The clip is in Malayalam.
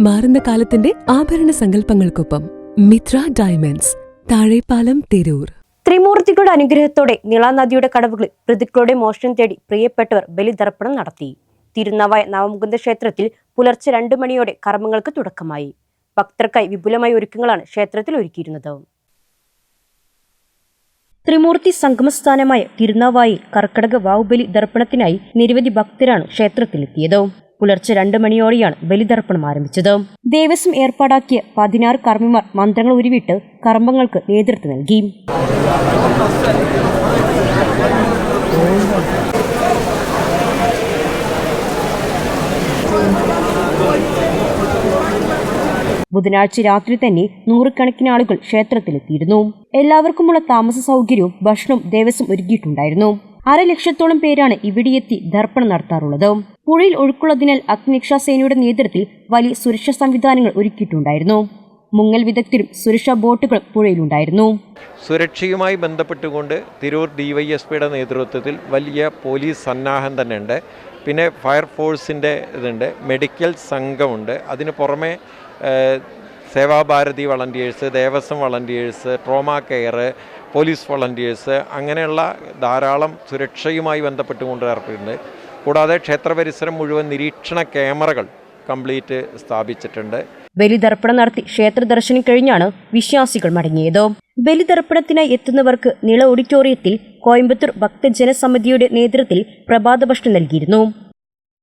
മാറുന്ന കാലത്തിന്റെ ആഭരണ സങ്കല്പങ്ങൾക്കൊപ്പം മിത്ര ഡയമണ്ട്സ് താഴെപ്പാലം തിരൂർ. ത്രിമൂർത്തികളുടെ അനുഗ്രഹത്തോടെ നിളാനദിയുടെ കടവുകളിൽ പ്രതിക്കളുടെ മോഷണം തേടി പ്രിയപ്പെട്ടവർ ബലിതർപ്പണം നടത്തി. തിരുനവായ നവമുകുന്ദ ക്ഷേത്രത്തിൽ പുലർച്ചെ രണ്ടു മണിയോടെ കർമ്മങ്ങൾക്ക് തുടക്കമായി. ഭക്തർക്കായി വിപുലമായ ഒരുക്കങ്ങളാണ് ക്ഷേത്രത്തിൽ ഒരുക്കിയിരുന്നത്. ത്രിമൂർത്തി സംഗമസ്ഥാനമായ തിരുനാവായിൽ കർക്കടക വാവുബലി ദർപ്പണത്തിനായി നിരവധി ഭക്തരാണ് ക്ഷേത്രത്തിലെത്തിയത്. പുലർച്ചെ രണ്ട് മണിയോടെയാണ് ബലിതർപ്പണം ആരംഭിച്ചത്. ദേവസ്വം ഏർപ്പാടാക്കിയ പതിനാറ് കർമ്മിമാർ മന്ത്രങ്ങൾ ഉരുവിട്ട് കർമ്മങ്ങൾക്ക് നേതൃത്വം നൽകി. ബുധനാഴ്ച രാത്രി തന്നെ നൂറുകണക്കിന് ആളുകൾ ക്ഷേത്രത്തിലെത്തിയിരുന്നു. എല്ലാവർക്കുമുള്ള താമസ സൗകര്യവും ഭക്ഷണവും ദേവസ്വം ഒരുക്കിയിട്ടുണ്ടായിരുന്നു. ലക്ഷത്തോളം പേരാണ് ഇവിടെയെത്തി ദർപ്പണം നടത്താറുള്ളത്. പുഴയിൽ ഒഴുക്കുള്ളതിനാൽ അഗ്നിരക്ഷാസേനയുടെ നേതൃത്വത്തിൽ വലിയ സുരക്ഷാ സംവിധാനങ്ങൾ ഒരുക്കിയിട്ടുണ്ടായിരുന്നു. മുങ്ങൽ വിദഗ്ധരും സുരക്ഷാ ബോട്ടുകളും പുഴയിലുണ്ടായിരുന്നു. സുരക്ഷയുമായി ബന്ധപ്പെട്ടുകൊണ്ട് തിരൂർ ഡിവൈഎസ്പിയുടെ നേതൃത്വത്തിൽ വലിയ പോലീസ് സന്നാഹം തന്നെ ഉണ്ട് പിന്നെ ഫയർഫോഴ്സിന്റെ ഇതുണ്ട് മെഡിക്കൽ സംഘമുണ്ട്. അതിന് പുറമെ Seva Bharati volunteers Devaswom volunteers trauma care police volunteers അങ്ങനെയുള്ള ധാരാളം സുരക്ഷയുമായി ബന്ധപ്പെട്ടുകൊണ്ട് ഏർപ്പെട്ടിട്ടുണ്ട് കൂടാതെ ക്ഷേത്ര പരിസരം മുഴുവൻ നിരീക്ഷണ ക്യാമറകൾ കംപ്ലീറ്റ് സ്ഥാപിച്ചിട്ടുണ്ട്. ബലിതർപ്പണം നടത്തി ക്ഷേത്ര ദർശനം കഴിഞ്ഞാണ് വിശ്വാസികൾ മടങ്ങിയത്. ബലിതർപ്പണത്തിനായി എത്തുന്നവർക്ക് നിള ഓഡിറ്റോറിയത്തിൽ കോയമ്പത്തൂർ ഭക്തജനസമിതിയുടെ നേതൃത്വത്തിൽ പ്രഭാത ഭക്ഷണം നൽകിയിരുന്നു.